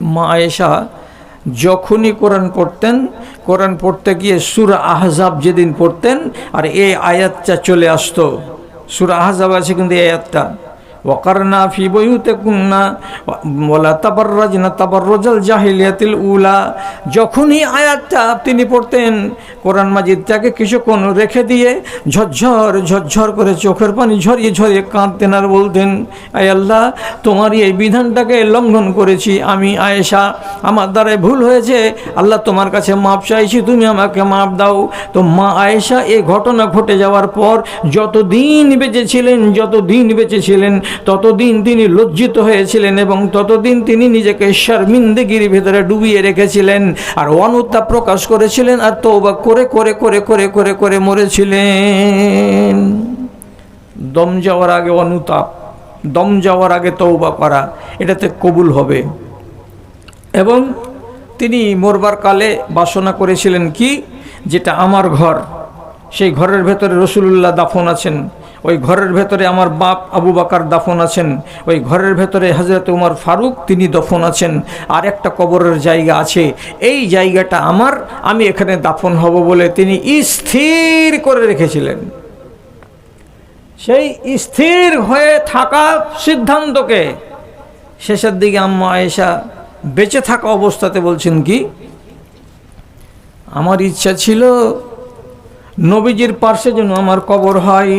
মা আয়েশা যখনই কোরআন পড়তেন, কোরআন পড়তে গিয়ে সুর আহজাব যেদিন পড়তেন, আর এই আয়াতটা চলে আসতো। সুর আহজাব আছে কিন্তু এই আয়াতটা। বইউতে কুন্না বলা ওলা তাবাররাজনা তাবাররাজাল জাহিলিয়াতিল উলা যখনই আয়াতটা তিনি পড়তেন, কোরআন মাজিদটাকে কিছুক্ষণ রেখে দিয়ে ঝরঝর ঝরঝর করে চোখের পানি ঝরিয়ে ঝরিয়ে কাঁদতেন আর বলতেন, আয় আল্লাহ তোমারই এই বিধানটাকে লঙ্ঘন করেছি আমি, আয়েশা। আমার দ্বারাই ভুল হয়েছে। আল্লাহ, তোমার কাছে মাপ চাইছি, তুমি আমাকে মাপ দাও। তো মা আয়েশা এই ঘটনা ঘটে যাওয়ার পর যতদিন বেঁচেছিলেন যতদিন বেঁচেছিলেন ততদিন তিনি লজ্জিত হয়েছিলেন এবং ততদিন তিনি নিজেকে শর্মিন্দগির ভেতরে ডুবিয়ে রেখেছিলেন। আর অনুতাপ প্রকাশ করেছিলেন আর তৌবা করে করে করে করে করে করে মরেছিলেন। দম যাওয়ার আগে অনুতাপ দম যাওয়ার আগে তৌবা করা, এটাতে কবুল হবে। এবং তিনি মরবার কালে বাসনা করেছিলেন কি? যেটা আমার ঘর, সেই ঘরের ভেতরে রসুলুল্লাহ দাফন আছেন। ওই ঘরের ভেতরে আমার বাপ আবু বাকার দাফন আছেন, ওই ঘরের ভেতরে হজরত উমর ফারুক তিনি দফন আছেন, আর একটা কবরের জায়গা আছে, এই জায়গাটা আমার, আমি এখানে দাফন হব বলে তিনি স্থির করে রেখেছিলেন। সেই স্থির হয়ে থাকা সিদ্ধান্তকে শেষের দিকে আম্মা আয়েশা বেঁচে থাকা অবস্থাতে বলছেন কি, আমার ইচ্ছা ছিল নবীজির পার্শ্বে যেন আমার কবর হয়।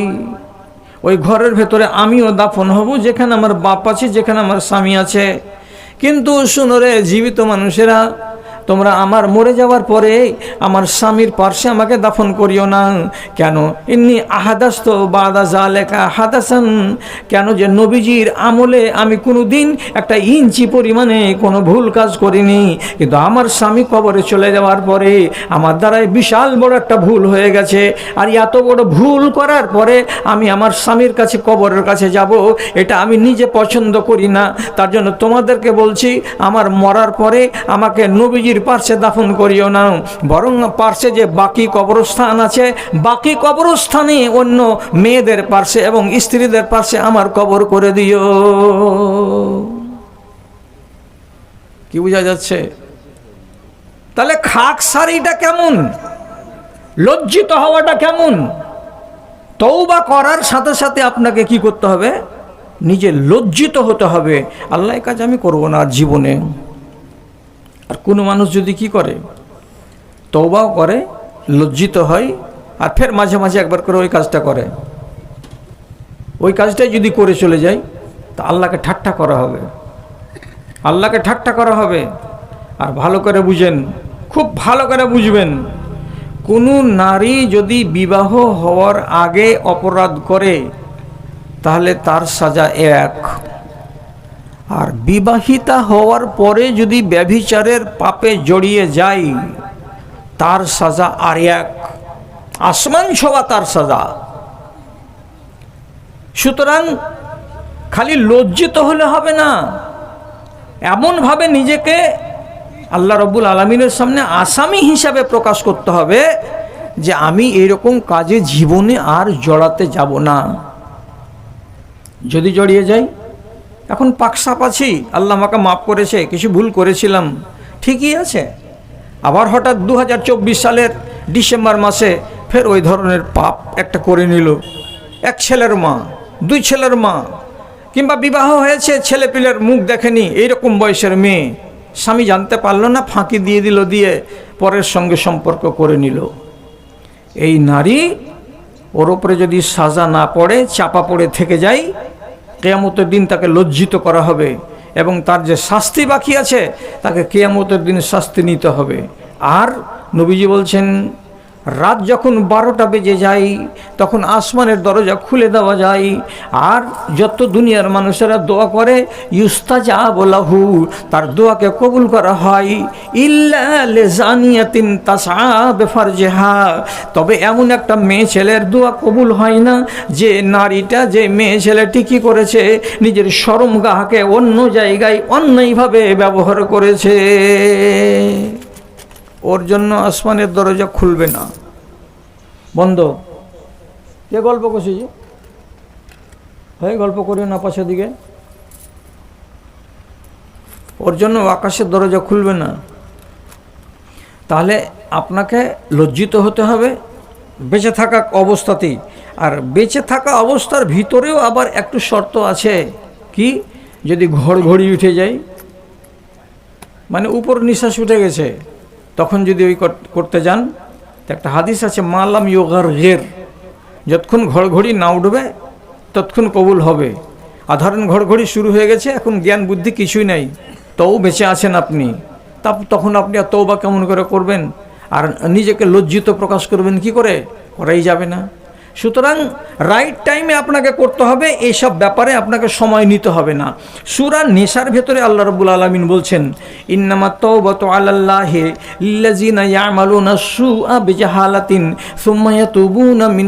ওই ঘরের ভেতরে আমিও দাফন হব, যেখানে আমার বাপ আছে, যেখানে আমার স্বামী আছে। কিন্তু শুনরে জীবিত মানুষেরা তোমরা আমার মরে যাওয়ার পরে আমার স্বামীর পার্শ্বে আমাকে দাফন করিও না। কেন? এমনি আহাদাস্ত বাদা জালেকা হাদাসান। কেন যে নবীজির আমলে আমি কোনো দিন একটা ইঞ্চি পরিমাণে কোনো ভুল কাজ করিনি। কিন্তু আমার স্বামী কবরে চলে যাওয়ার পরে আমার দ্বারাই বিশাল বড় একটা ভুল হয়ে গেছে। আর এত বড় ভুল করার পরে আমি আমার স্বামীর কাছে কবরের কাছে যাব, এটা আমি নিজে পছন্দ করি না। তার জন্য তোমাদেরকে বলছি, আমার মরার পরে আমাকে নবীজির পার্শ্বে দাফন করিও না, বরং পার্শ্বে যে বাকি কবরস্থান আছে, বাকি কবরস্থানে অন্য মেয়েদের পার্শ্বে এবং স্ত্রীদের পার্শ্বে আমার কবর করে দিও। কি বোঝা যাচ্ছে? তাহলে খাক সারিটা কেমন? লজ্জিত হওয়াটা কেমন? তৌবা করার সাথে সাথে আপনাকে কি করতে হবে? নিজে লজ্জিত হতে হবে। আল্লাহ কাজ আমি করব না জীবনে। আর কোনো মানুষ যদি কি করে? তৌবাও করে, লজ্জিত হয়, আর ফের মাঝে মাঝে একবার করে ওই কাজটা করে। ওই কাজটাই যদি করে চলে যায়, তা আল্লাহকে ঠাট্টা করা হবে। আল্লাহকে ঠাট্টা করা হবে। আর ভালো করে বুঝেন, খুব ভালো করে বুঝবেন, কোনো নারী যদি বিবাহ হওয়ার আগে অপরাধ করে, তাহলে তার সাজা এক। আর বিবাহিতা হওয়ার পরে যদি ব্যভিচারের পাপে জড়িয়ে যায়, তার সাজা আর এক। আসমান ছোঁয়া তার সাজা। সুতরাং খালি লজ্জিত হলে হবে না। এমনভাবে নিজেকে আল্লাহ রব্বুল আলমিনের সামনে আসামি হিসাবে প্রকাশ করতে হবে যে আমি এরকম কাজে জীবনে আর জড়াতে যাব না। যদি জড়িয়ে যাই এখন পাকসাপ আছি, আল্লাহ আমাকে মাফ করেছে, কিছু ভুল করেছিলাম। ঠিকই আছে। আবার হঠাৎ দু হাজার চব্বিশ সালের ডিসেম্বর মাসে ফের ওই ধরনের পাপ একটা করে নিল। এক ছেলের মা, দুই ছেলের মা, কিংবা বিবাহ হয়েছে ছেলে পিলের মুখ দেখেনি, এইরকম বয়সের মেয়ে। স্বামী জানতে পারল না, ফাঁকি দিয়ে দিল, দিয়ে পরের সঙ্গে সম্পর্ক করে নিল। এই নারী ওর ওপরে যদি সাজা না পড়ে, চাপা পড়ে থেকে যায় কেয়ামতের দিন তাকে লজ্জিত করা হবে এবং তার যে শাস্তি বাকি আছে, তাকে কেয়ামতের দিন শাস্তি নিতে হবে। আর নবীজি বলছেন রাত যখন বারোটা বেজে যায়, তখন আসমানের দরজা খুলে দেওয়া যায়। আর যত দুনিয়ার মানুষেরা দোয়া করে ইউস্তাজা বলাহু তার দোয়াকে কবুল করা হয়। ইল্লানিয়াতিন তাসাবেফারজেহা তবে এমন একটা মেয়ে ছেলের দোয়া কবুল হয় না, যে নারীটা, যে মেয়ে ছেলেটি কী করেছে, নিজের সরম গাহাকে অন্য জায়গায় অন্যভাবে ব্যবহার করেছে। ওর জন্য আসমানের দরজা খুলবে না। বন্ধ। কে গল্প করছি যে? হয়ে গল্প করি না পাশের দিকে। ওর জন্য আকাশের দরজা খুলবে না। তাহলে আপনাকে লজ্জিত হতে হবে। বেঁচে থাকা অবস্থাতেই। আর বেঁচে থাকা অবস্থার ভিতরেও আবার একটু শর্ত আছে। কি? যদি ঘড় ঘড়ি উঠে যায়। মানে উপর নিঃশ্বাস উঠে গেছে। তখন যদি ওই করতে যান একটা হাদিস আছে মালাম ইয়োগার ঘের যতক্ষণ ঘড়ঘড়ি না উঠবে, ততক্ষণ কবুল হবে। আধারণ ঘড়ঘড়ি শুরু হয়ে গেছে, এখন জ্ঞান বুদ্ধি কিছুই নাই। তও বেঁচে আছেন আপনি। তা তখন আপনি আর তও বা কেমন করে করবেন? আর নিজেকে লজ্জিত প্রকাশ করবেন কি করে? করাই যাবে না। সুতরাং রাইট টাইমে আপনাকে করতে হবে এইসব ব্যাপারে আপনাকে সময় নিতে হবে না। সুরা নেশার ভেতরে আল্লাহ রবুল আলমিন বলছেন, ইন্নামা সুআ মিন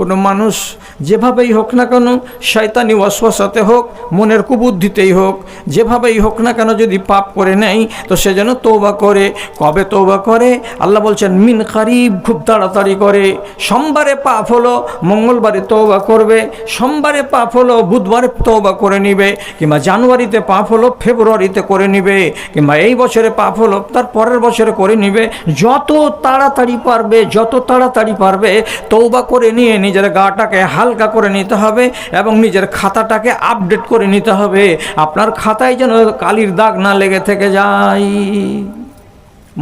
কোনো মানুষ যেভাবেই হোক না কেন, শয়তানি ওয়াসওয়াসাতে হোক, মনের কুবুদ্ধিতেই হোক, যেভাবেই হোক না কেন যদি পাপ করে নেয়, তো সে যেন তৌবা করে। কবে তৌবা করে? আল্লাহ বলছেন, মিন কারিব খুব তাড়াতাড়ি করে। সোমবারে পাপ হলো, মঙ্গলবারে তৌবা করবে। সোমবারে পাপ হলো, বুধবারে তৌবা করে নিবে। কিংবা জানুয়ারিতে পাপ হলো, ফেব্রুয়ারিতে করে নিবে। কিংবা এই বছরে পাপ হলো, তার পরের বছরে করে নিবে। যত তাড়াতাড়ি পারবে, যত তাড়াতাড়ি পারবে তৌবা করে নিয়ে নিজের গাটাকে হালকা করে নিতে হবে এবং নিজের খাতাটাকে আপডেট করে নিতে হবে। আপনার খাতায় যেন কালির দাগ না লেগে থেকে যায়।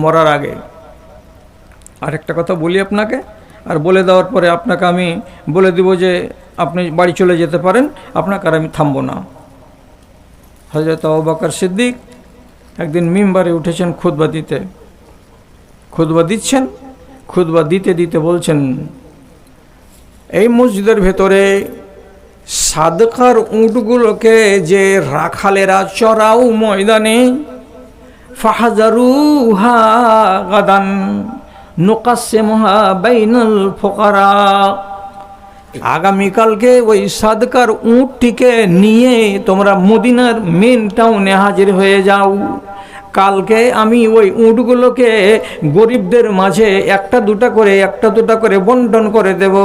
মরার আগে। আরেকটা কথা বলি আপনাকে, আর বলে দেওয়ার পরে আপনাকে আমি বলে দিব যে আপনি বাড়ি চলে যেতে পারেন, আপনাকে আর আমি থামবো না। হজরত আবাকার সিদ্দিক একদিন মিম্বারে উঠেছেন খুদবা দিতে। খুদবা দিচ্ছেন খুদবা দিতে দিতে বলছেন এই মসজিদের ভেতরে সাদকার উঁটগুলোকে যে রাখালেরা চড়াও ময়দানে, ফাহাজারুহা গাদান নোকাসেমহা বাইনাল ফোকারা। আগামীকালকে ওই সাদকার উঁটটিকে নিয়ে তোমরা মদিনার মেন টাউনে হাজির হয়ে যাও। কালকে আমি ওই উঁটগুলোকে গরিবদের মাঝে একটা দুটা করে, একটা দুটা করে বন্টন করে দেব।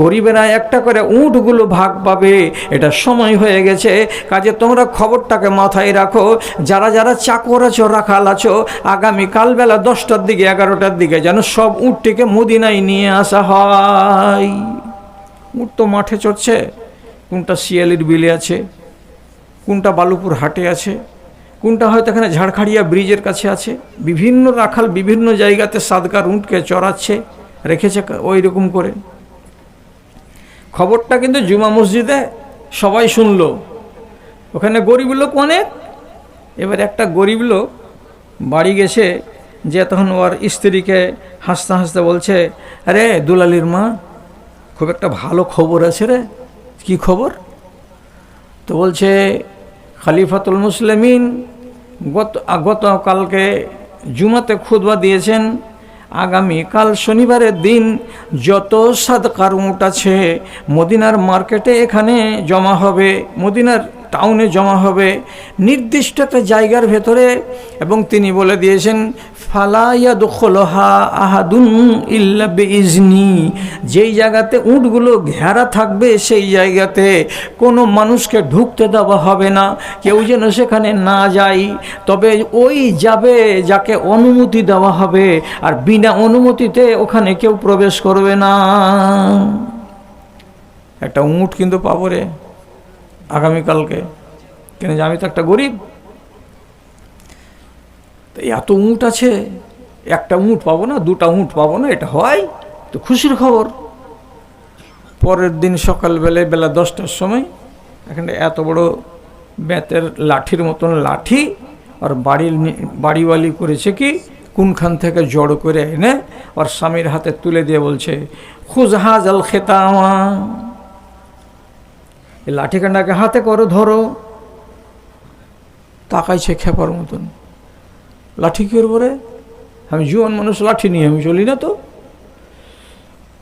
গরিবেরা একটা করে উঁটগুলো ভাগ পাবে। এটা সময় হয়ে গেছে। কাজে তোমরা খবরটাকে মাথায় রাখো। যারা যারা চাকর আছো, রাখাল আছো, আগামী কালবেলা দশটার দিকে, এগারোটার দিকে যেন সব উঁটটিকে মদিনায় নিয়ে আসা হয়। উট তো মাঠে চড়ছে। কোনটা শিয়ালির বিলে আছে? কোনটা বালুপুর হাটে আছে? কোনটা হয়তো এখানে ঝাড়খাড়িয়া ব্রিজের কাছে আছে? বিভিন্ন রাখাল বিভিন্ন জায়গাতে সাদকার উঁটকে চড়াচ্ছে, রেখেছে ওই রকম করে। খবরটা কিন্তু জুমা মসজিদে সবাই শুনলো। ওখানে গরিব লোক অনেক। এবার একটা গরিব লোক বাড়ি গেছে যে তখন ওর স্ত্রীকে হাসতে হাসতে বলছে, আরে দুলালির মা, খুব একটা ভালো খবর আছে রে। কি খবর? তো বলছে, খালিফাতুল মুসলিমিন গত গতকালকে জুমাতে খুদবা দিয়েছেন। আগামী কাল শনিবারের দিন যত সাদকার উঁট আছে, মদিনার মার্কেটে এখানে জমা হবে। মদিনার টাউনে জমা হবে। নির্দিষ্ট একটা জায়গার ভেতরে এবং তিনি বলে দিয়েছেন ফালাইয়া দখলহা আহাদুন ইল্লা বেইজনি। যেই জায়গাতে উঁটগুলো ঘেরা থাকবে, সেই জায়গাতে কোনো মানুষকে ঢুকতে দেওয়া হবে না। কেউ যেন সেখানে না যায়। তবে ওই যাবে যাকে অনুমতি দেওয়া হবে, আর বিনা অনুমতিতে ওখানে কেউ প্রবেশ করবে না। একটা উঁট কিন্তু পাবো রে। আগামীকালকে। কেন যে আমি তো একটা গরিব। তো এত উঁট আছে, একটা উঁট পাবো না, দুটা উঁট পাবো না, এটা হয় তো খুশির খবর। পরের দিন সকালবেলায় বেলা দশটার সময় এখানে এত বড় বেতের লাঠির মতন লাঠি আর বাড়ির বাড়িওয়ালি করেছে কি, কোনখান থেকে জড়ো করে এনে আর স্বামীর হাতে তুলে দিয়ে বলছে, খুজহাজ আল খেতামা। এই লাঠিকান্ডাকে হাতে করো ধরো তাকাইছে খেপার মতন। লাঠি কি করব রে আমি জুয়ান মানুষ, লাঠি নিয়ে আমি চলি না তো।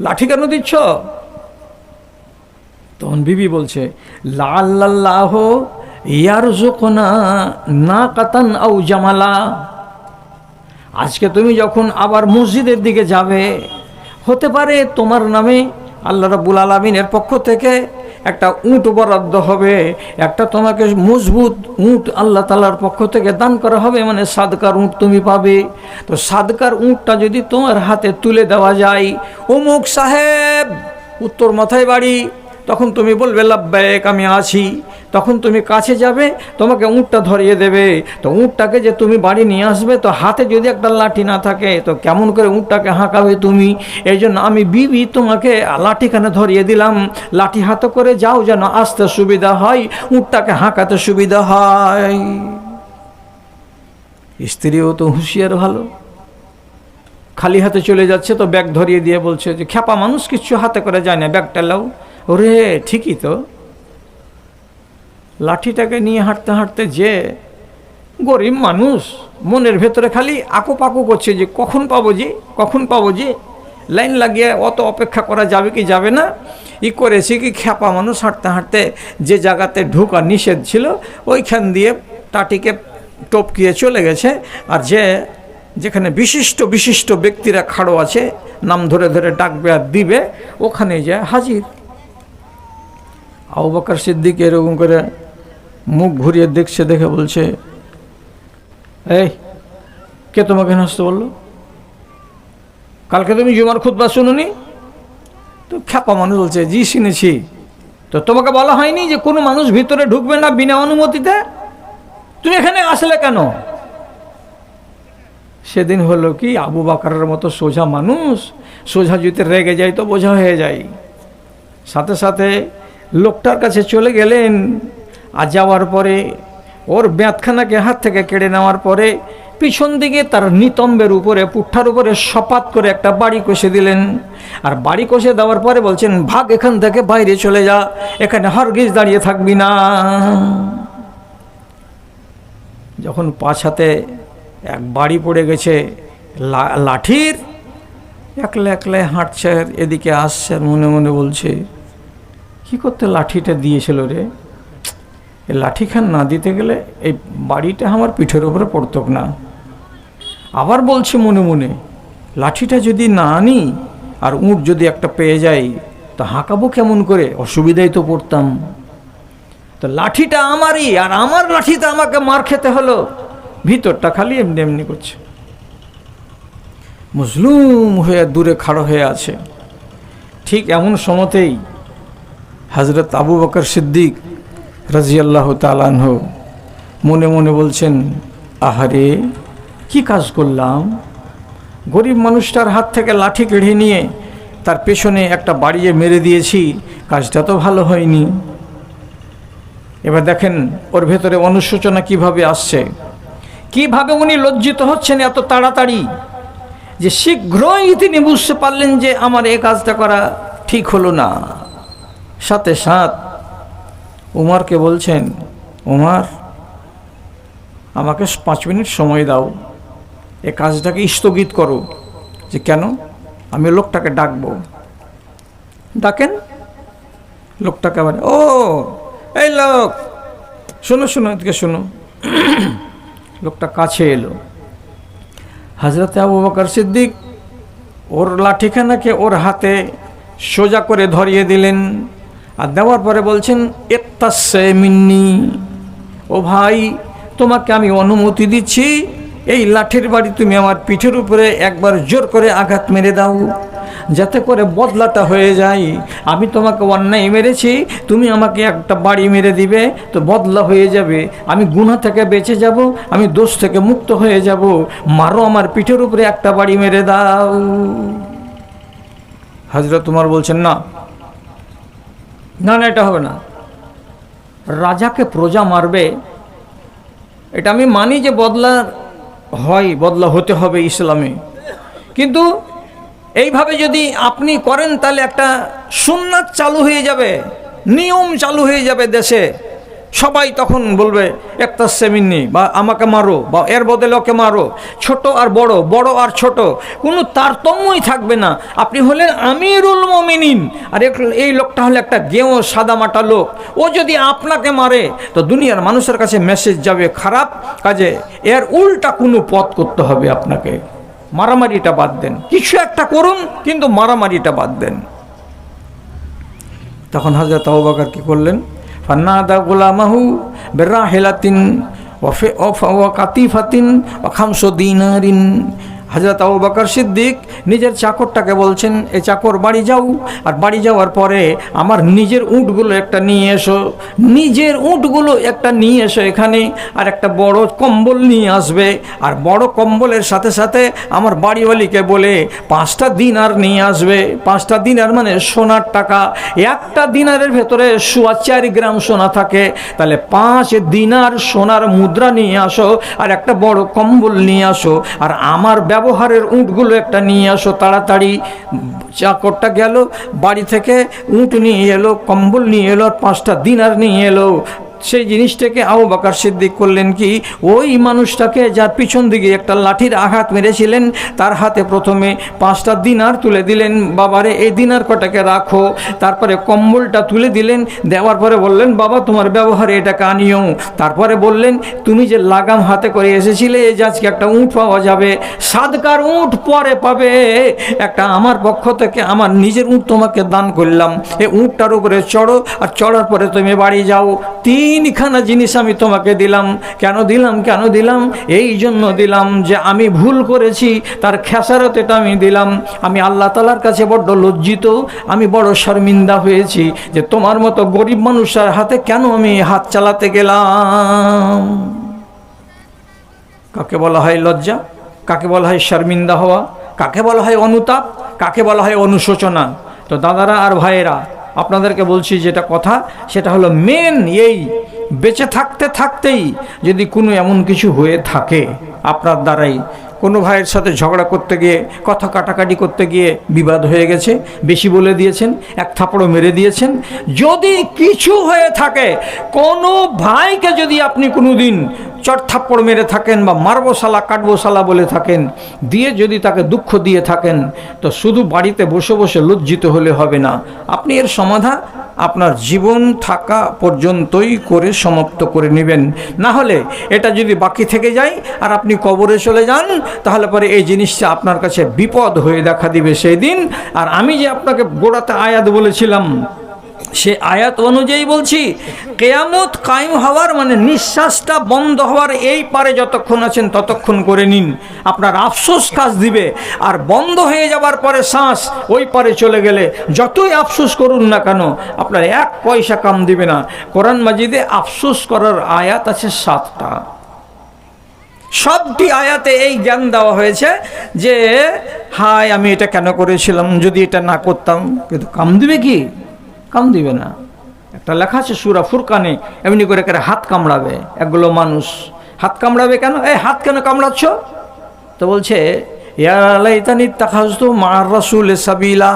লাঠি কেন দিচ্ছ? তখন বিবি বলছে লাল্লাহ ইয়ার জোকোনা না কাতান আউ জামালা। আজকে তুমি যখন আবার মসজিদের দিকে যাবে, হতে পারে তোমার নামে আল্লাহ রাবুল আলমিনের পক্ষ থেকে একটা উঁট বরাদ্দ হবে, একটা তোমাকে মজবুত উঁট আল্লাহ তালার পক্ষ থেকে দান করা হবে মানে সাদকার উঁট তুমি পাবে। তো সাদকার উঁটটা যদি তোমার হাতে তুলে দেওয়া যায়, অমুক সাহেব, উত্তর মাথায় বাড়ি তখন তুমি বলবে লাভবায়ক আমি আছি। তখন তুমি কাছে যাবে, তোমাকে উঁটটা ধরিয়ে দেবে। তো উঁটটাকে যে তুমি বাড়ি নিয়ে আসবে, তো হাতে যদি একটা লাঠি না থাকে, তো কেমন করে উঁটটাকে হাঁকাবে তুমি? এই জন্য আমি বিবি তোমাকে লাঠিখানে ধরিয়ে দিলাম। লাঠি হাতে করে যাও যেন আসতে সুবিধা হয়, উঁটটাকে হাঁকাতে সুবিধা হয়। স্ত্রীও তো হুঁশিয়ার ভালো। খালি হাতে চলে যাচ্ছে, তো ব্যাগ ধরিয়ে দিয়ে বলছে যে, খ্যাপা মানুষ, কিচ্ছু হাতে করে যায় না, ব্যাগটা লাও ওরে, ঠিকই তো। লাঠিটাকে নিয়ে হাঁটতে হাঁটতে যে গরিব মানুষ, মনের ভেতরে খালি আকু পাকু করছে যে, কখন পাবো যে, কখন পাবো যে? লাইন লাগিয়ে অত অপেক্ষা করা যাবে কি যাবে না? ই করেছি কি, খ্যাপা মানুষ হাঁটতে হাঁটতে যে জায়গাতে ঢোকা নিষেধ ছিল, ওইখান দিয়ে টাটিকে টপকিয়ে চলে গেছে। আর যে, যেখানে বিশিষ্ট বিশিষ্ট ব্যক্তিরা খাড়ো আছে, নাম ধরে ধরে ডাকবে আর দিবে, ওখানে যে হাজির। আবু সিদ্দিক এরকম করে মুখ ঘুরিয়ে দেখছে, দেখে বলছে, এই, কে তোমাকে নাচতে বলল? কালকে তুমি জুমার খুদ্া শুনুনি? তো খ্যাপা মানুষ বলছে, জি, শুনেছি। তো তোমাকে বলা হয়নি যে কোনো মানুষ ভিতরে ঢুকবে না বিনা অনুমতিতে? তুমি এখানে আসলে কেন? সেদিন হলো কি, আবু বাকারের মতো সোজা মানুষ, সোজা যদি রেগে যায় তো বোঝা হয়ে যায়। সাথে সাথে লোকটার কাছে চলে গেলেন। আর যাওয়ার পরে ওর ব্যাঁতখানাকে হাত থেকে কেড়ে নেওয়ার পরে পিছন দিকে তার নিতম্বের উপরে পুঠার উপরে সপাত করে একটা বাড়ি কষে দিলেন। আর বাড়ি কষে দেওয়ার পরে বলছেন, ভাগ এখান থেকে বাইরে চলে যা, এখানে হরগিজ দাঁড়িয়ে থাকবি না। যখন পাঁচ হাতে এক বাড়ি পড়ে গেছে লাঠির একলা একলা হাঁটছে, এদিকে আসছে মনে মনে বলছে কি করতে লাঠিটা দিয়েছিল রে? লাঠিখান না দিতে গেলে এই বাড়িটা আমার পিঠের উপরে পড়তো না। আবার বলছে মনে মনে, লাঠিটা যদি না আনি আর উঁট যদি একটা পেয়ে যাই, তো হাঁকাবো কেমন করে? অসুবিধায় তো পড়তাম। তো লাঠিটা আমারই, আর আমার লাঠিতে আমাকে মার খেতে হলো। ভিতরটা খালি এমনি এমনি করছে। মুসলুম হয়ে দূরে খাড়ো হয়ে আছে। ঠিক এমন সময়তেই হজরত আবু বকর সিদ্দিক রাজিয়াল্লাহ তালানহ মনে মনে বলছেন, আহারে, কি কাজ করলাম? গরিব মানুষটার হাত থেকে লাঠি কেড়ে নিয়ে তার পেছনে একটা বাড়িয়ে মেরে দিয়েছি, কাজটা তো ভালো হয়নি। এবার দেখেন, ওর ভেতরে অনুশোচনা কীভাবে আসছে? কীভাবে উনি লজ্জিত হচ্ছেন এত তাড়াতাড়ি? যে শীঘ্রই তিনি বুঝতে পারলেন যে আমার এ কাজটা করা ঠিক হলো না। সাথে সাথ উমারকে বলছেন, উমার, আমাকে পাঁচ মিনিট সময় দাও। এ কাজটাকে স্থগিত করো যে কেন? আমি লোকটাকে ডাকবো। ডাকেন? লোকটাকে আবার, ও, এই লোক, শোনো শোনো, এদিকে শোনো। লোকটা কাছে এলো। হাজরতে আবু বকর সিদ্দিক ওর লাঠিখানাকে ওর হাতে সোজা করে ধরিয়ে দিলেন। আর দেওয়ার পরে বলছেন এত্তাসে মিন্নি। ও ভাই, তোমাকে আমি অনুমতি দিচ্ছি, এই লাঠির বাড়ি তুমি আমার পিঠের উপরে একবার জোর করে আঘাত মেরে দাও। যাতে করে বদলাটা হয়ে যায়। আমি তোমাকে অন্যায় মেরেছি, তুমি আমাকে একটা বাড়ি মেরে দিবে, তো বদলা হয়ে যাবে। আমি গুণা থেকে বেঁচে যাব, আমি দোষ থেকে মুক্ত হয়ে যাব। মারো আমার পিঠের উপরে একটা বাড়ি মেরে দাও। হাজরা তোমার বলছেন, না না না, এটা হবে না। রাজাকে প্রজা মারবে, এটা আমি মানি যে বদলা হয়, বদলা হতে হবে ইসলামে। কিন্তু এইভাবে যদি আপনি করেন, তাহলে একটা সুন্নাত চালু হয়ে যাবে, নিয়ম চালু হয়ে যাবে দেশে। সবাই তখন বলবে, একটা সেমিনি বা আমাকে মারো, বা এর বদলে ওকে মারো, ছোট আর বড় বড় আর ছোট, কোনো তারতম্যই থাকবে না। আপনি হলেন আমিরুল মমিনিন। আর এই লোকটা হলে একটা গেঁয়ো সাদামাটা লোক। ও যদি আপনাকে মারে, তো দুনিয়ার মানুষের কাছে মেসেজ যাবে খারাপ, কাজে এর উল্টা কোনো পথ করতে হবে আপনাকে। মারামারিটা বাদ দেন। কিছু একটা করুন, কিন্তু মারামারিটা বাদ দেন। তখন হাজরত আবাকার কি করলেন? ফান্নাদা গোলামাহু বেরা হেলাতিন ওফে ওফ ও কাতিফাতিন ও খামসো দিনারিন। হাজরত আবু বকর সিদ্দিক নিজের চাকরটাকে বলছেন, এ চাকর, বাড়ি যাও। আর বাড়ি যাওয়ার পরে আমার নিজের উঁটগুলো একটা নিয়ে এসো। নিজের উঁটগুলো একটা নিয়ে এসো এখানে, আর একটা বড় কম্বল নিয়ে আসবে। আর বড় কম্বলের সাথে সাথে আমার বাড়িওয়ালিকে বলে, পাঁচটা দিনার নিয়ে আসবে। পাঁচটা দিনার মানে সোনার টাকা। একটা দিনারের ভেতরে সোয়া চার গ্রাম সোনা থাকে। তাহলে পাঁচ দিনার সোনার মুদ্রা নিয়ে আসো, আর একটা বড় কম্বল নিয়ে আসো। আর আমার ব্যবহারের উঁটগুলো একটা নিয়ে আসো, তাড়াতাড়ি। চাকরটা গেল, বাড়ি থেকে উঁট নিয়ে এলো, কম্বল নিয়ে এলো, আর পাঁচটা দিনার নিয়ে এলো। সেই জিনিসটাকে আবু বাকার সিদ্দিক করলেন কি? ওই মানুষটাকে যার পিছন দিকে একটা লাঠির আঘাত মেরেছিলেন, তার হাতে প্রথমে পাঁচটা দিনার তুলে দিলেন, বাবারে, এই দিনার কটাকে রাখো। তারপরে কম্বলটা তুলে দিলেন, দেওয়ার পরে বললেন, বাবা, তোমার ব্যবহারে এটাকে আনিও তারপরে বললেন, তুমি যে লাগাম হাতে করে এসেছিলে, এই যে আজকে একটা উঁট পাওয়া যাবে, সাদকার উঁট পরে পাবে। একটা আমার পক্ষ থেকে আমার নিজের উঁট তোমাকে দান করলাম। এই উঁটটার উপরে চড়ো, আর চড়ার পরে তুমি বাড়ি যাও। তিনখানা জিনিস আমি তোমাকে দিলাম। কেন দিলাম কেন দিলাম? এই জন্য দিলাম যে আমি ভুল করেছি, তার খেসারত এটা আমি দিলাম। আমি আল্লাহ তালার কাছে বড্ড লজ্জিত, আমি বড় শর্মিন্দা হয়েছি যে তোমার মতো গরিব মানুষের হাতে কেন আমি হাত চালাতে গেলাম? কাকে বলা হয় লজ্জা? কাকে বলা হয় শর্মিন্দা হওয়া? কাকে বলা হয় অনুতাপ? কাকে বলা হয় অনুশোচনা? তো দাদারা আর ভাইয়েরা আপনাদেরকে বলছি যেটা কথা, সেটা হলো মেন এই বেঁচে থাকতে থাকতেই যদি কোনো এমন কিছু হয়ে থাকে আপনার দ্বারাই, কোনো ভাইয়ের সাথে ঝগড়া করতে গিয়ে, কথা কাটাকাটি করতে গিয়ে বিবাদ হয়ে গেছে, বেশি বলে দিয়েছেন, এক থাপড়ও মেরে দিয়েছেন, যদি কিছু হয়ে থাকে, কোনো ভাইকে যদি আপনি কোনো দিন চট থাপ্পড় মেরে থাকেন বা মারবো সালা কাটবো সালা বলে থাকেন, দিয়ে যদি তাকে দুঃখ দিয়ে থাকেন, তো শুধু বাড়িতে বসে বসে লজ্জিত হলে হবে না। আপনি এর সমাধান আপনার জীবন থাকা পর্যন্তই করে সমাপ্ত করে নেবেন। না হলে এটা যদি বাকি থেকে যায় আর আপনি কবরে চলে যান, তাহলে পরে এই জিনিসটা আপনার কাছে বিপদ হয়ে দেখা দিবে সেই দিন আর আমি যে আপনাকে গোড়াতে আয়াত বলেছিলাম সে আয়াত অনুযায়ী বলছি, কেয়ামত কায়েম হওয়ার মানে নিঃশ্বাসটা বন্ধ হওয়ার এই পারে যতক্ষণ আছেন ততক্ষণ করে নিন। আপনার আফসোস কাজ দিবে। আর বন্ধ হয়ে যাবার পরে শ্বাস ওই পারে চলে গেলে যতই আফসোস করুন না কেন, আপনার এক পয়সা কাম দিবে না। কোরআন মাজিদে আফসোস করার আয়াত আছে সাতটা। সবটি আয়াতে এই জ্ঞান দেওয়া হয়েছে যে, হায়, আমি এটা কেন করেছিলাম? যদি এটা না করতাম, কিন্তু কাম দিবে কি? কাম দিবে না। একটা লেখা আছে, সুরা ফুরকানে, এমনি করে করে হাত কামড়াবে। একগুলো মানুষ হাত কামড়াবে কেন? এই হাত কেন কামড়াচ্ছ? তো বলছে ইয়ালাইতানি তাকাজতু মার রাসুল সাবিলা।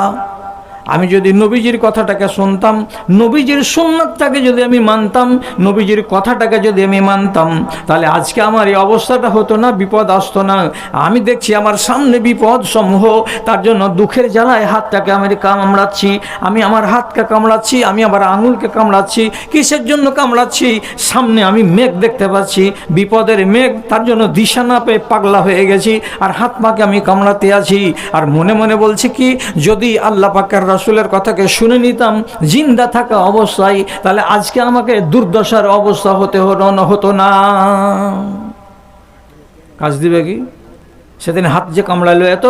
আমি যদি নবীজির কথাটাকে শুনতাম, নবীজির সুন্নাতটাকে যদি আমি মানতাম, নবীজির কথাটাকে যদি আমি মানতাম, তাহলে আজকে আমার এই অবস্থাটা হতো না, বিপদ আসতো না। আমি দেখছি আমার সামনে বিপদ সমূহ, তার জন্য দুঃখের জ্বালায় হাতটাকে আমি কামড়াচ্ছি, আমি আমার হাতকে কামড়াচ্ছি, আমি আমার আঙুলকে কামড়াচ্ছি, কিসের জন্য কামড়াচ্ছি? সামনে আমি মেঘ দেখতে পাচ্ছি, বিপদের মেঘ, তার জন্য দিশা না পেয়ে পাগলা হয়ে গেছি, আর হাত পাকে আমি কামড়াতে আছি। আর মনে মনে বলছি কি, যদি আল্লাহ পাকের রাসুলের কথাকে শুনে নিতাম, জিন্দা থাকা অবস্থায়, তাহলে আজকে আমাকে দুর্দশার অবস্থা হতে হতো না। কাজ দিবে কি? সেদিন হাত যে কামড়ালো এত,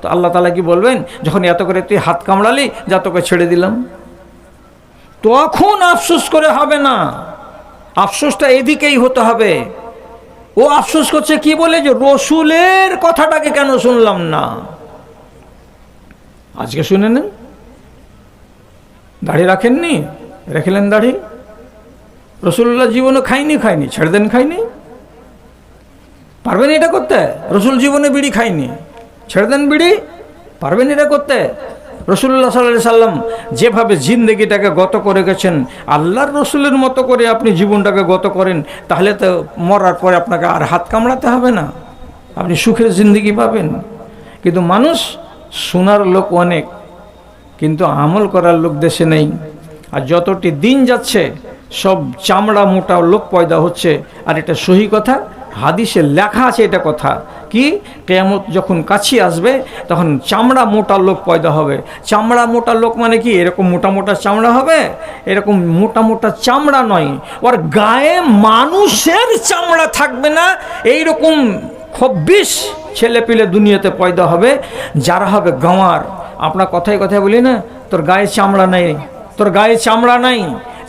তো আল্লাহ তালা কি বলবেন? যখন এত করে তুই হাত কামড়ালি, যা তোকে ছেড়ে দিলাম। তখন আফসোস করে হবে না। আফসোসটা এদিকেই হতে হবে। ও আফসোস করছে কি বলে যে, রসুলের কথাটাকে কেন শুনলাম না? আজকে শুনে নেন। দাড়ি রাখেননি? রেখেলেন দাড়ি? রসুল্লাহ জীবনে খাইনি খাইনি, ছেড়ে দেন খাইনি? পারবেন এটা করতে? রসুল জীবনে বিড়ি খাইনি, ছেড়ে দেন বিড়ি? পারবেন এটা করতে? রসুল্লাহ সাল্লাহ সাল্লাম যেভাবে জিন্দগিটাকে গত করে গেছেন, আল্লাহর রসুলের মতো করে আপনি জীবনটাকে গত করেন, তাহলে তো মরার পরে আপনাকে আর হাত কামড়াতে হবে না। আপনি সুখের জিন্দগি পাবেন। কিন্তু মানুষ শোনার লোক অনেক কিন্তু আমল করার লোক দেশে নেই। আর যতটি দিন যাচ্ছে, সব চামড়া মোটা লোক পয়দা হচ্ছে। আর এটা সহি কথা, হাদিসে লেখা আছে এটা কথা। কি? কেয়ামত যখন কাছে আসবে, তখন চামড়া মোটা লোক পয়দা হবে। চামড়া মোটা লোক মানে কি? এরকম মোটা মোটা চামড়া হবে, এরকম মোটা মোটা চামড়া নয়। ওর গায়ে মানুষের চামড়া থাকবে না এই রকম খব্বিশ ছেলে পিলে দুনিয়াতে পয়দা হবে, যারা হবে গাঁওয়ার। আপনার কথায় কথায় বলি না, তোর গায়ে চামড়া নেই, তোর গায়ে চামড়া নাই।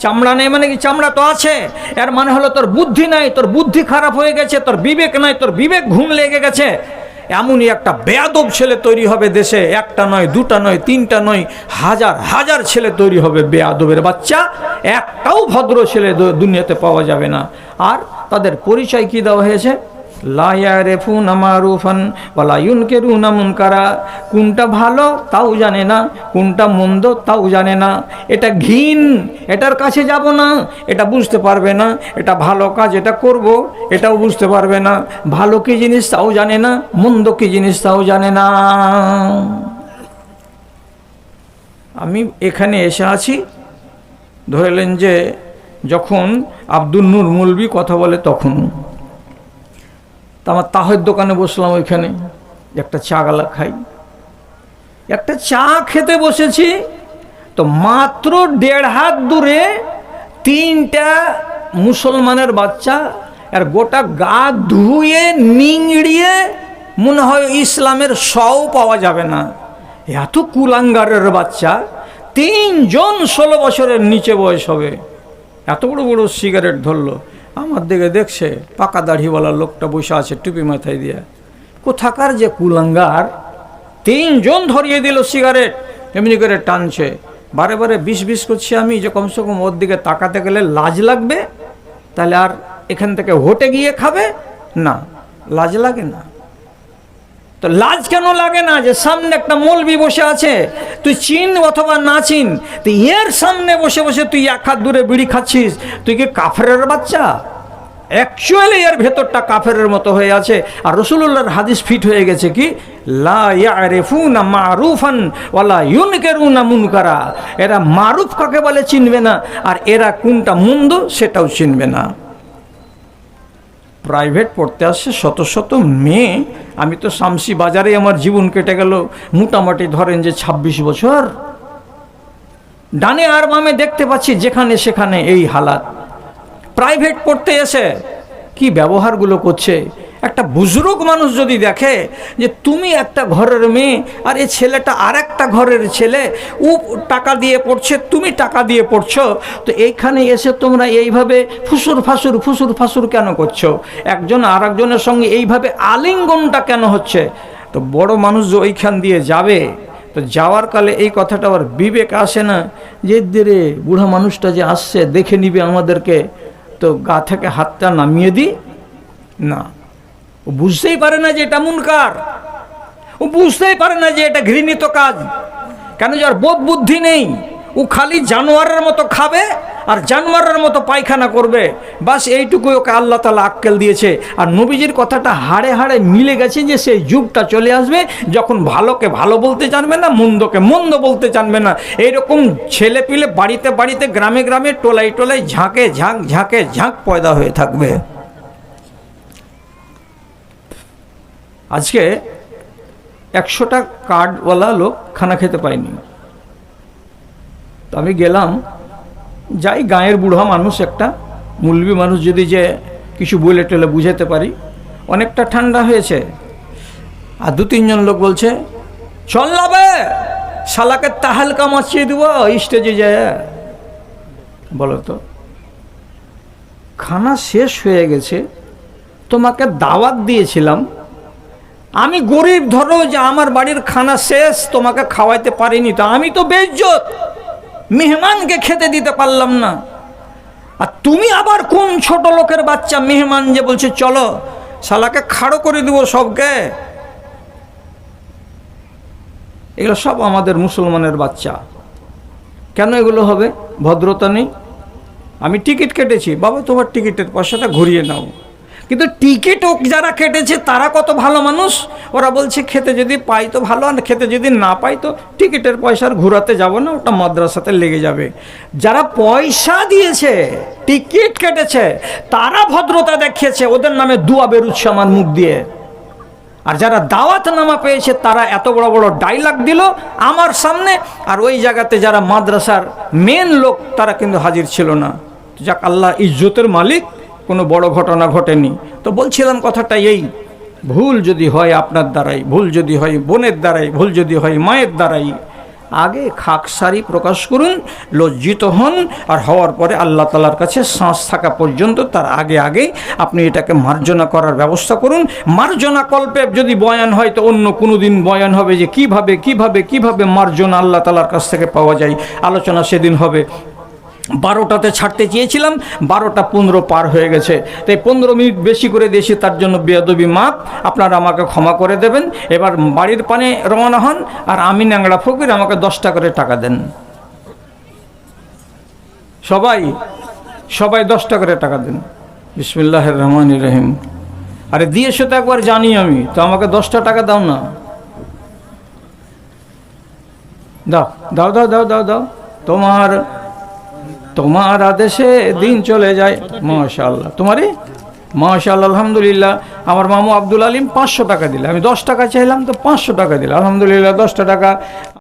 চামড়া নেই মানে কি? চামড়া তো আছে। এর মানে হলো তোর বুদ্ধি নাই, তোর বুদ্ধি খারাপ হয়ে গেছে, তোর বিবেক নাই, তোর বিবেক ঘুম লেগে গেছে। এমনই একটা বেয়াদব ছেলে তৈরি হবে দেশে, একটা নয়, দুটা নয়, তিনটা নয়, হাজার হাজার ছেলে তৈরি হবে বেয়াদবের বাচ্চা। একটাও ভদ্র ছেলে দুনিয়াতে পাওয়া যাবে না। আর তাদের পরিচয় কি দেওয়া হয়েছে? মুনকারা। কোনটা ভালো তাও জানে না, কোনটা মন্দ তাও জানে না। এটা ঘিন, এটার কাছে যাব না, এটা বুঝতে পারবে না, এটা ভালো কাজ এটা করব, এটাও বুঝতে পারবে না। ভালো কি জিনিস তাও জানে না, মন্দ কি জিনিস তাও জানে না। আমি এখানে এসে আছি। ধরলেন যে যখন আব্দুল নূর মুলবি কথা বলে তখন। তা আমার তাহের দোকানে বসলাম ওইখানে, একটা চা গালা খাই। একটা চা খেতে বসেছি, তো মাত্র দেড় হাত দূরে তিনটা মুসলমানের বাচ্চা, আর গোটা গা ধুয়ে, নিংড়িয়ে, মনে হয় ইসলামের সও পাওয়া যাবে না। এত কুলাঙ্গারের বাচ্চা, তিনজন ষোলো বছরের নিচে বয়স হবে। এত বড় বড় সিগারেট ধরলো। আমার দিকে দেখছে, পাকা দাড়িওয়ালা লোকটা বসে আছে টুপি মাথায় দিয়ে। কোথাকার যে কুলাঙ্গার? তিনজন ধরিয়ে দিল সিগারেট, এমনি করে টানছে। বারে বারে বিষ বিষ করছি আমি, যে কমসে কম ওর দিকে তাকাতে গেলে লাজ লাগবে? তাহলে আর এখান থেকে হোটে গিয়ে খাবে? না, লাজ লাগে না। তো লাজ কেন লাগে না যে সামনে একটা মৌলবি বসে আছে? তুই চিন অথবা না চিন? তুই এর সামনে বসে বসে তুই এক হাত দূরে বিড়ি খাচ্ছিস। তুই কি কাফেরের বাচ্চা? অ্যাকচুয়ালি এর ভেতরটা কাফেরের মতো হয়ে আছে। আর রসুল্লাহর হাদিস ফিট হয়ে গেছে কি? মারুফান ওয়ালা মুনকারা। এরা মারুফ কাকে বলে? চিনবে না। আর এরা কোনটা মন্দ সেটাও চিনবে না। প্রাইভেট পড়তে আসছে, শত শত মেয়ে। আমি তো শামসি বাজারে আমার জীবন কেটে গেল। মোটামুটি ধরেন যে ২৬ বছর। ডানে আর বামে দেখতে পাচ্ছি যেখানে সেখানে এই হালাত। প্রাইভেট পড়তে এসে কি ব্যবহারগুলো করছে? একটা বুজরুগ মানুষ যদি দেখে যে তুমি একটা ঘরের মেয়ে আর এই ছেলেটা আর একটা ঘরের ছেলে, ও টাকা দিয়ে পড়ছে, তুমি টাকা দিয়ে পড়ছো, তো এইখানে এসে তোমরা এইভাবে ফুসুর ফাসুর ফুসুর ফাসুর কেন করছ? একজন আর একজনের সঙ্গে এইভাবে আলিঙ্গনটা কেন হচ্ছে? তো বড় মানুষ যে ওইখান দিয়ে যাবে, তো যাওয়ার কালে এই কথাটা আবার বিবেক আসে না, যে রে, বুড়া মানুষটা যে আসছে, দেখে নিবে আমাদেরকে, তো গা থেকে হাতটা নামিয়ে দিই না। ও বুঝতেই পারে না যে এটা মুনকার। ও বুঝতেই পারে না যে এটা ঘৃণিত কাজ। কেন যার বোধ বুদ্ধি নেই। ও খালি জানোয়ারের মতো খাবে আর জানোয়ারের মতো পায়খানা করবে। বাস এইটুকু ওকে আল্লাহ তালা আক্কেল দিয়েছে। আর নবীজির কথাটা হাড়ে হাড়ে মিলে গেছে যে সেই যুগটা চলে আসবে যখন ভালোকে ভালো বলতে জানবে না, মন্দকে মন্দ বলতে জানবে না। এইরকম ছেলে পিলে বাড়িতে বাড়িতে গ্রামে গ্রামে টোলাই টোলাই ঝাঁকে ঝাঁক ঝাঁকে ঝাঁক পয়দা হয়ে থাকবে। আজকে একশোটা কার্ডওয়ালা লোক খানা খেতে পায়নি তো আমি গেলাম, যাই গায়ের বুড়া মানুষ একটা, মুলবি মানুষ যদি যে কিছু বলে টেলে বুঝাতে পারি, অনেকটা ঠান্ডা হয়েছে। আর দু তিনজন লোক বলছে, চল লাবে শালাকে তাহালকা মাছিয়ে দেবো স্টেজে যায়। বলো তো, খানা শেষ হয়ে গেছে, তোমাকে দাওয়াত দিয়েছিলাম আমি গরিব, ধরো যে আমার বাড়ির খানা শেষ, তোমাকে খাওয়াইতে পারিনি তো। আমি তো বেজ্জত মেহমানকে খেতে দিতে পারলাম না। আর তুমি আবার কোন ছোট লোকের বাচ্চা মেহমান যে বলছে, চলো, শালাকে খাড়ো করে দিব সবকে? এগুলো সব আমাদের মুসলমানের বাচ্চা। কেন এগুলো হবে? ভদ্রতা নেই। আমি টিকিট কেটেছি। বাবা, তোমার টিকিটের পয়সাটা ঘুরিয়ে নাও। কিন্তু টিকিটও যারা কেটেছে তারা কত ভালো মানুষ? ওরা বলছে, খেতে যদি পাই তো ভালো, আর খেতে যদি না পাই তো টিকিটের পয়সার ঘুরাতে যাব না, ওটা মাদ্রাসাতে লেগে যাবে। যারা পয়সা দিয়েছে, টিকিট কেটেছে, তারা ভদ্রতা দেখিয়েছে, ওদের নামে দুয়া বেরুচ্ছে আমার মুখ দিয়ে। আর যারা দাওয়াত নামা পেয়েছে, তারা এত বড় বড় ডায়লগ দিল আমার সামনে, আর ওই জায়গাতে যারা মাদ্রাসার মেন লোক, তারা কিন্তু হাজির ছিল না। যাক, আল্লাহ ইজ্জতের মালিক কোনো বড় ঘটনা ঘটেনি। তো বলছিলাম কথাটা এই, ভুল যদি হয় আপনার দ্বারাই, ভুল যদি হয় বোনের দ্বারাই, ভুল যদি হয় মায়ের দ্বারাই, আগে খাকসারি প্রকাশ করুন, লজ্জিত হন, আর হওয়ার পরে আল্লাহ তালার কাছে শ্বাস থাকা পর্যন্ত তার আগে আগে আপনি এটাকে মার্জনা করার ব্যবস্থা করুন। মার্জনা কল্পে যদি বয়ান হয় তো অন্য কোনো দিন বয়ান হবে যে কীভাবে কীভাবে কীভাবে মার্জনা আল্লাহ তালার কাছ থেকে পাওয়া যায়। আলোচনা সেদিন হবে। বারোটাতে ছাড়তে চেয়েছিলাম, বারোটা পনেরো পার হয়ে গেছে। তাই পনেরো মিনিট বেশি করে দিয়েছি, তার জন্য বেয়াদবি মাপ, আপনারা আমাকে ক্ষমা করে দেবেন। এবার বাড়ির পানে রওনা হন, আর আমি ন্যাংড়া ফকির, আমাকে দশটা করে টাকা দেন। সবাই সবাই দশটা করে টাকা দেন। বিসমুল্লাহ রহমান রহিম। আরে দিয়েছ তো একবার জানি আমি, তো আমাকে দশটা টাকা দাও না। দাও দাও দাও দাও দাও দাও। তোমার তোমার আদেশে দিন চলে যায়। মাশাল্লাহ তোমারই? মাশাল্লাহ আলহামদুলিল্লাহ। আমার মামু আব্দুল আলিম পাঁচশো টাকা দিলে। আমি দশ টাকা চাইলাম তো পাঁচশো টাকা দিলে। আলহামদুলিল্লাহ, দশটা টাকা।